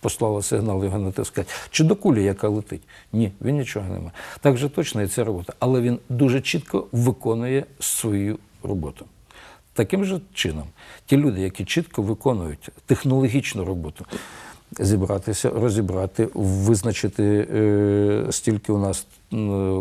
послала сигнал його натискати, чи до кулі, яка летить. Ні, він нічого не має. Так же точно і ця робота. Але він дуже чітко виконує свою роботу. Таким же чином, ті люди, які чітко виконують технологічну роботу, зібратися, розібрати, визначити, е, стільки у нас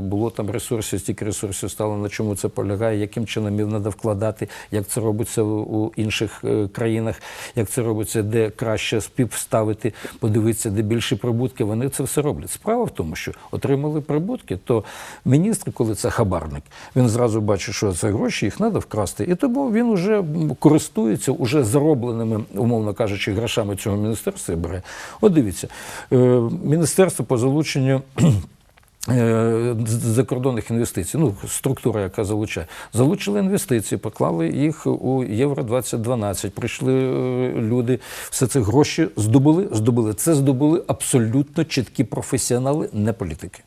було там ресурсів, стільки ресурсів стало, на чому це полягає, яким чином їх треба вкладати, як це робиться у у інших е, країнах, як це робиться, де краще співставити, подивитися, де більші прибутки. Вони це все роблять. Справа в тому, що отримали прибутки, то міністр, коли це хабарник, він зразу бачить, що це гроші, їх треба вкрасти. І тому він вже користується уже заробленими, умовно кажучи, грошами цього міністерства і бере. От дивіться, е, міністерство по залученню. Е, закордонних інвестицій, ну структура, яка залучає, залучили інвестиції, поклали їх у Євро 2012 Прийшли е, люди, все це гроші здобули, здобули. Це здобули абсолютно чіткі професіонали, не політики.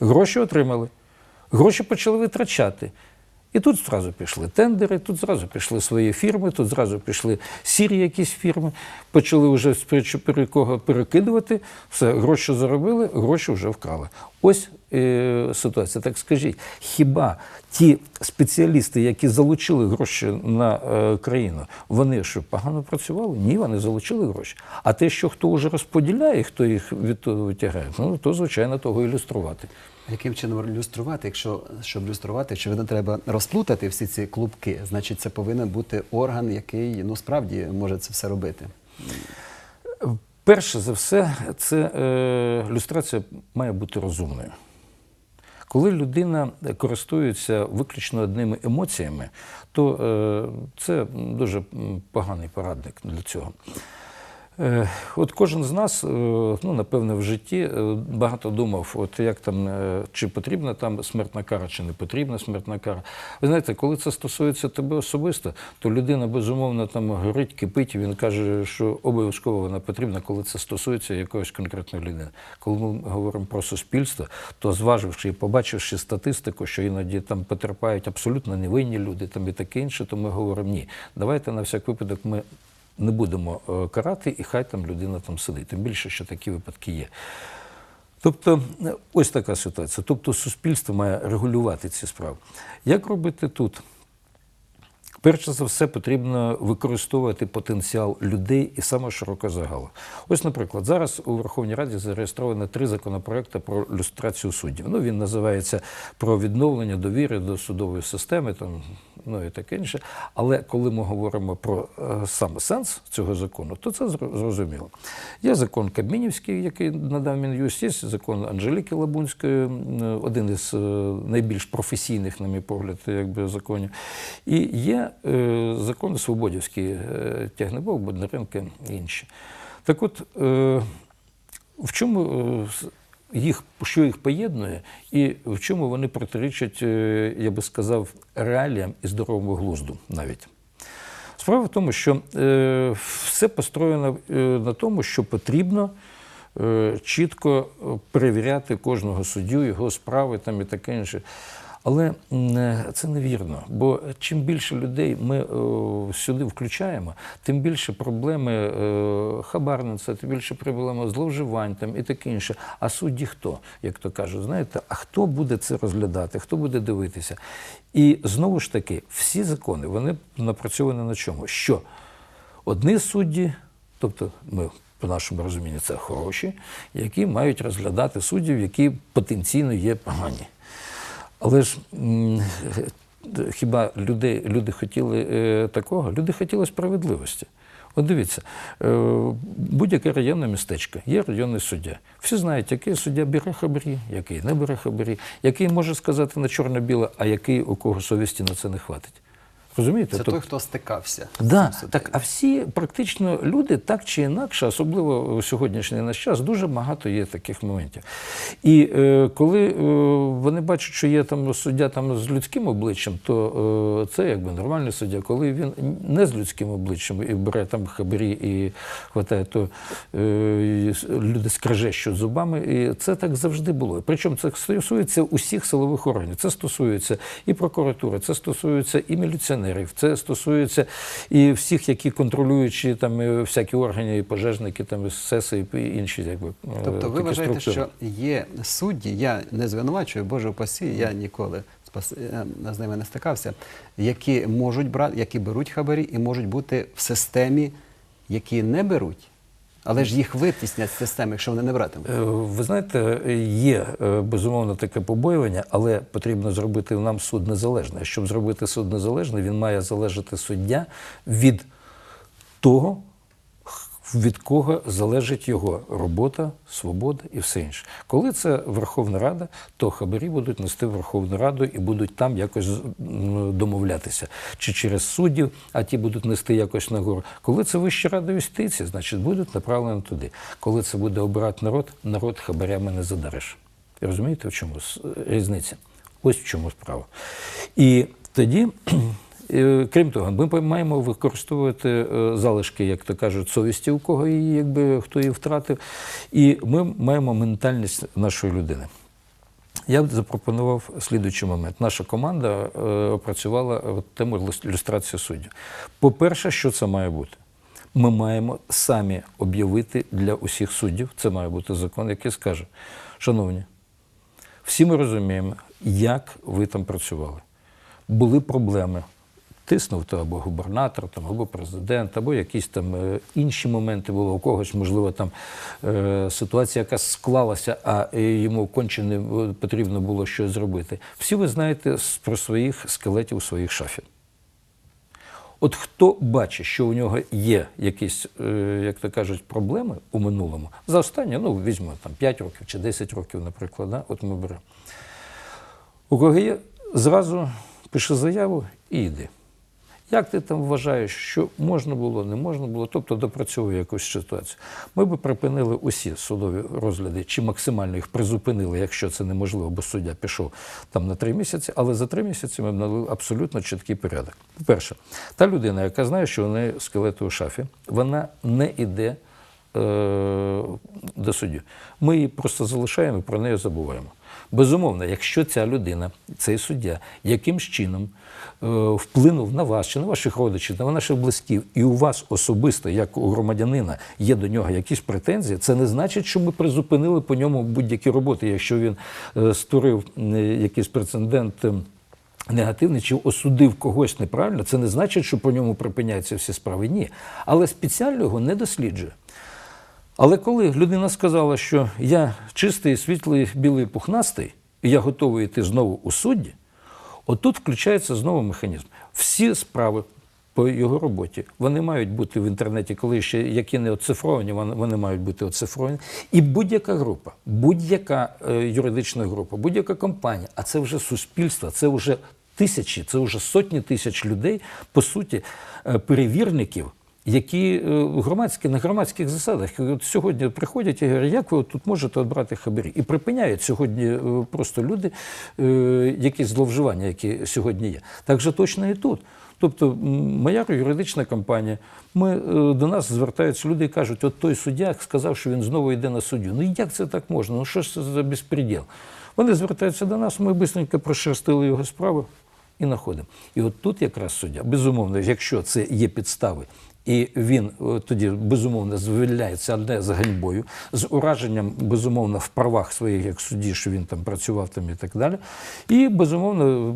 Гроші отримали, гроші почали витрачати. І тут зразу пішли тендери, тут зразу пішли свої фірми, тут зразу пішли сірі якісь фірми, почали вже кого перекидувати, все, гроші заробили, гроші вже вкрали. Ось ситуація. Так скажіть, хіба ті спеціалісти, які залучили гроші на е, країну, вони що погано працювали? Ні, вони залучили гроші. А те, що хто вже розподіляє, хто їх від того витягає, ну то звичайно того ілюструвати. Яким чином ілюструвати? Якщо щоб ілюструвати, очевидно, треба розплутати всі ці клубки. Значить, це повинен бути орган, який ну справді може це все робити. Перше за все, це е, люстрація має бути розумною. Коли людина користується виключно одними емоціями, то е, це дуже поганий порадник для цього. Е, От кожен з нас, е, ну напевне, в житті е, багато думав, от як там, чи потрібна там смертна кара, чи не потрібна смертна кара. Ви знаєте, коли це стосується тебе особисто, то людина безумовно там горить, кипить, він каже, що обов'язково вона потрібна, коли це стосується якоїсь конкретної людини. Коли ми говоримо про суспільство, то зваживши і побачивши статистику, що іноді там потерпають абсолютно невинні люди, там і таке інше, то ми говоримо ні. Давайте на всяк випадок ми не будемо е, карати, і хай там людина там сидить. Тим більше, що такі випадки є. Тобто, е, ось така ситуація. Тобто, суспільство має регулювати ці справи. Як робити тут? Перше за все, потрібно використовувати потенціал людей і саме широко загала. Ось, наприклад, зараз у Верховній Раді зареєстровано три законопроекти про люстрацію суддів. Ну, він називається про відновлення довіри до судової системи, там, ну і таке інше. Але коли ми говоримо про е, саме сенс цього закону, то це зрозуміло. Є закон Кабмінівський, який надав Мін'юст, закон Анжеліки Лабунської, один із е, найбільш професійних, на мій погляд, якби законів. І є е, закон Свободівський, е, Тягнебок, Бондаренко і інші. Так от, е, в чому їх, що їх поєднує, і в чому вони протирічать, я би сказав, реаліям і здоровому глузду навіть. Справа в тому, що все построєно на тому, що потрібно чітко перевіряти кожного суддю, його справи там і таке інше. Але е, це невірно, бо чим більше людей ми е, сюди включаємо, тим більше проблеми е, хабарництва, тим більше проблеми зловживань там і таке інше. А судді хто, як то кажуть, знаєте, а хто буде це розглядати, хто буде дивитися? І знову ж таки, всі закони вони напрацьовані на чому? Що одні судді, тобто ми по нашому розумінню, це хороші, які мають розглядати суддів, які потенційно є погані. Але ж хіба люди, люди хотіли е, такого? Люди хотіли справедливості. От дивіться, е, будь-яке районне містечко, є районний суддя. Всі знають, який суддя бере хабарі, який не бере хабарі, який може сказати на чорно-біле, а який у кого совісті на це не хватить. Розумієте? Це той, хто стикався. Да, так, а всі практично люди так чи інакше, особливо у сьогоднішній наш час, дуже багато є таких моментів. І е, коли е, вони бачать, що є там суддя там з людським обличчям, то е, це якби нормальний суддя. Коли він не з людським обличчям і бере там хабарі і хватає, то е, люди скрежещуть зубами. І це так завжди було. Причому це стосується усіх силових органів. Це стосується і прокуратури, це стосується і міліціонерів. Міліціонерів, це стосується і всіх, які контролюючі там всякі органи, і пожежники, там і СЕСи і інші, якби е, Тобто ви вважаєте, структури. що є судді, я не звинувачую, Боже упасі, я ніколи е, з ними не стикався, які можуть брати, які беруть хабарі і можуть бути в системі, які не беруть, але ж їх витіснять з системи, якщо вони не братимуть. Е, Ви знаєте, є е, безумовно таке побоювання, але потрібно зробити нам суд незалежний. Щоб зробити суд незалежний, він має залежати суддя від того, від кого залежить його робота, свобода і все інше. Коли це Верховна Рада, то хабарі будуть нести Верховну Раду і будуть там якось домовлятися. Чи через суддів, а ті будуть нести якось нагору. Коли це Вища Рада юстиції, значить будуть направлені туди. Коли це буде обирати народ, народ хабарями не задариш. Розумієте, в чому різниця? Ось в чому справа. І тоді. Крім того, ми маємо використовувати е, залишки, як то кажуть, совісті, у кого її, якби хто її втратив, і ми маємо ментальність нашої людини. Я б запропонував слідуючий момент. Наша команда е, опрацювала е, тему люстрації суддів. По-перше, що це має бути? Ми маємо самі об'явити для усіх суддів, це має бути закон, який скаже, шановні, всі ми розуміємо, як ви там працювали. Були проблеми. Тиснув то або губернатор, там, або президент, або якісь там е, інші моменти були. У когось, можливо, там е, ситуація якась склалася, а йому конче не е, потрібно було щось зробити. Всі ви знаєте про своїх скелетів у своїх шафі. От хто бачить, що у нього є якісь, як то кажуть, проблеми у минулому, за останні, ну, візьмемо там 5 років чи 10 років, наприклад, да? от ми беремо. У кого є, зразу пиши заяву і йди. Як ти там вважаєш, що можна було, не можна було, тобто допрацьовує якусь ситуацію. Ми би припинили усі судові розгляди, чи максимально їх призупинили, якщо це неможливо, бо суддя пішов там на три місяці, але за три місяці ми б навели абсолютно чіткий порядок. По-перше, та людина, яка знає, що у неї скелети у шафі, вона не йде е, до судді. Ми її просто залишаємо і про неї забуваємо. Безумовно, якщо ця людина, цей суддя, якимсь чином е, вплинув на вас чи на ваших родичів, на ваших близьків, і у вас особисто, як у громадянина, є до нього якісь претензії, це не значить, що ми призупинили по ньому будь-які роботи, якщо він е, створив е, якийсь прецедент. е, негативний чи осудив когось неправильно, це не значить, що по ньому припиняються всі справи. Ні. Але спеціально його не досліджує. Але коли людина сказала, що я чистий, світлий, білий, пухнастий, і я готовий йти знову у судді, отут включається знову механізм. Всі справи по його роботі вони мають бути в інтернеті, коли ще які не оцифровані, вони, мають бути оцифровані. І будь-яка група, будь-яка е, юридична група, будь-яка компанія, а це вже суспільство, це вже тисячі, це вже сотні тисяч людей, по суті, е, перевірників які е, громадські на громадських засадах от сьогодні приходять і говорять, як ви тут можете обрати хабарі? І припиняють сьогодні е, просто люди е, якісь зловживання, які сьогодні є. Так же точно і тут. Тобто, моя юридична компанія, ми, до нас звертаються люди і кажуть, от той суддя сказав, що він знову йде на суддю. Ну як це так можна? Ну що ж це за безпреділ? Вони звертаються до нас, ми швидко прошерстили його справу і знаходимо. І от тут якраз суддя, безумовно, якщо це є підстави, і він е, тоді безумовно звільняється одне з ганьбою, з ураженням, безумовно, в правах своїх як судді, що він там працював там і так далі. І безумовно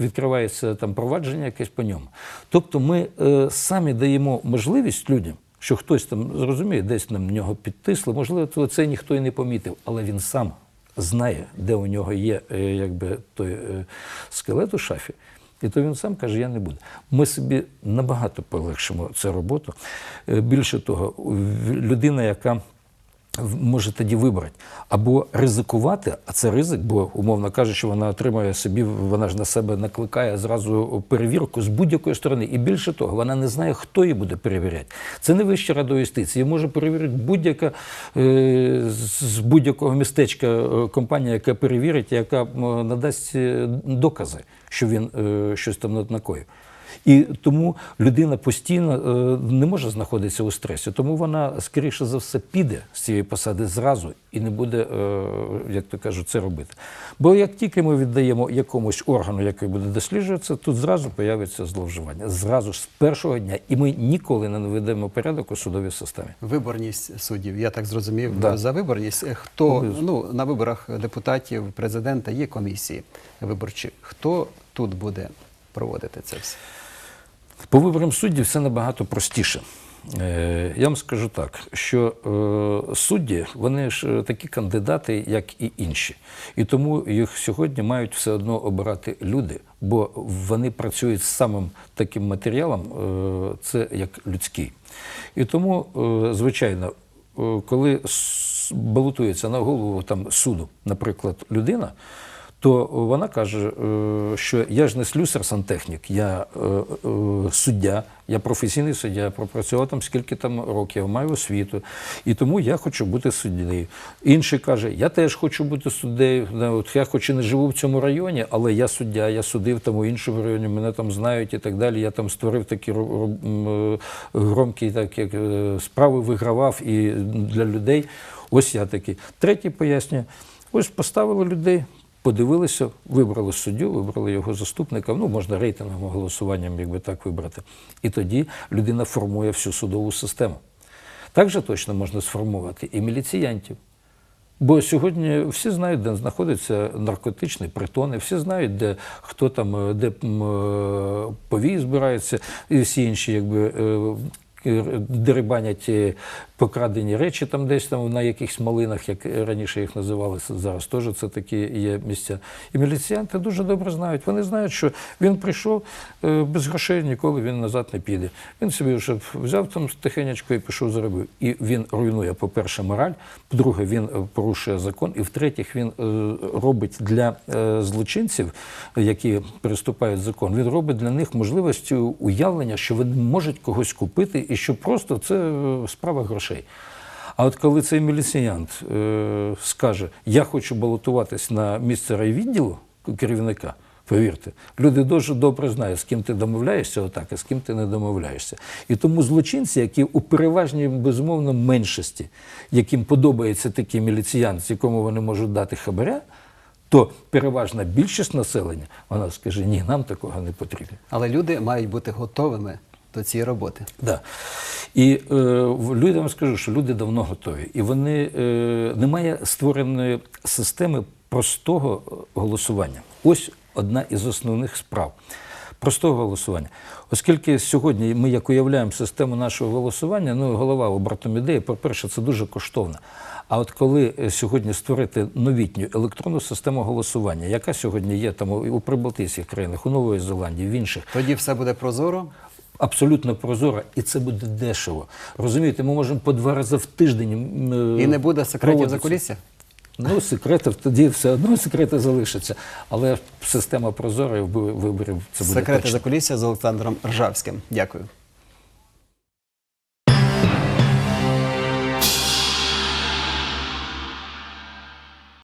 відкривається там провадження якесь по ньому. Тобто ми е, самі даємо можливість людям. Що хтось там зрозуміє, десь на нього підтисли, можливо, то це ніхто і не помітив, але він сам знає, де у нього є е, якби той е, скелет у шафі, і то він сам каже, я не буду. Ми собі набагато полегшимо цю роботу. Е, Більше того, людина, яка може тоді вибрати або ризикувати, а це ризик, бо, умовно кажучи, вона отримує собі, вона ж на себе накликає зразу перевірку з будь-якої сторони. І більше того, вона не знає, хто її буде перевіряти. Це не вища рада юстиції. Може перевірити будь-яка е, з будь-якого містечка е, компанія, яка перевірить, яка надасть е, докази, що він щось там накоїв. І тому людина постійно е, не може знаходитися у стресі. Тому вона, скоріше за все, піде з цієї посади зразу і не буде, е, як то кажуть, це робити. Бо як тільки ми віддаємо якомусь органу, який буде досліджуватися, тут зразу появиться зловживання. Зразу ж з першого дня. І ми ніколи не наведемо порядок у судовій системі. Виборність суддів, я так зрозумів, Да. за виборність. Е, Хто ну на виборах депутатів, президента є комісії виборчі. Хто тут буде проводити це все? По виборам суддів все набагато простіше. Е, Я вам скажу так, що е, судді вони ж е, такі кандидати, як і інші. І тому їх сьогодні мають все одно обирати люди, бо вони працюють з самим таким матеріалом, це як людський. І тому, звичайно, коли балотується на голову там суду, наприклад, людина, то вона каже, е, що я ж не слюсар сантехнік, я е, е, суддя, я професійний суддя, я пропрацював там скільки там років, маю освіту, і тому я хочу бути суддею. Інший каже, я теж хочу бути суддею. От я хоч і не живу в цьому районі, але я суддя, я судив там у іншому районі, мене там знають і так далі. Я там створив такі громкі так, як, справи, вигравав і для людей. Ось я такий. Третій пояснює, ось поставили людей. Подивилися, вибрали суддю, вибрали його заступника. Ну, можна рейтинговим голосуванням, якби так вибрати. І тоді людина формує всю судову систему. Так же точно можна сформувати і міліціянтів. Бо сьогодні всі знають, де знаходяться наркотичні притони, всі знають, де хто там, е, де е, повії збираються, і всі інші, якби. Е, Дерибанять е, покрадені речі там десь там на якихось малинах, як раніше їх називали, зараз теж це такі є місця. І міліціянти дуже добре знають. Вони знають, що він прийшов е, без грошей, ніколи він назад не піде. Він собі вже взяв там тихенечко і пішов заробив. І він руйнує, по-перше, мораль, по-друге, він порушує закон, і в-третіх, він робить для злочинців, які переступають закон, він робить для них можливості уявлення, що вони можуть когось купити, і що просто це е, справа грошей. А от коли цей міліціянт е, скаже, я хочу балотуватись на місце райвідділу керівника, повірте, люди дуже добре знають, з ким ти домовляєшся отак, а з ким ти не домовляєшся. І тому злочинці, які у переважній безумовно меншості, яким подобається такий міліціянт, якому вони можуть дати хабаря, то переважна більшість населення, вона скаже, ні, нам такого не потрібно. Але люди мають бути готовими до цієї роботи. Да. І е, людям скажу, що люди давно готові. І вони е, немає створеної системи простого е, голосування. Ось одна із основних справ. Простого голосування. Оскільки сьогодні ми як уявляємо систему нашого голосування, ну голова обратом ідеї, по-перше, це дуже коштовно. А от коли е, сьогодні створити новітню електронну систему голосування, яка сьогодні є там у у прибалтійських країнах, у Нової Зеландії, в інших, Тоді все буде прозоро. Абсолютно прозора, і це буде дешево. Розумієте, ми можемо по два рази в тиждень. е, І не буде секретів за кулісся? Ну, секретів тоді все одно секрети залишаться. Але система прозора і виборів це буде Секрети точно. за кулісся з Олександром Ржавським. Дякую.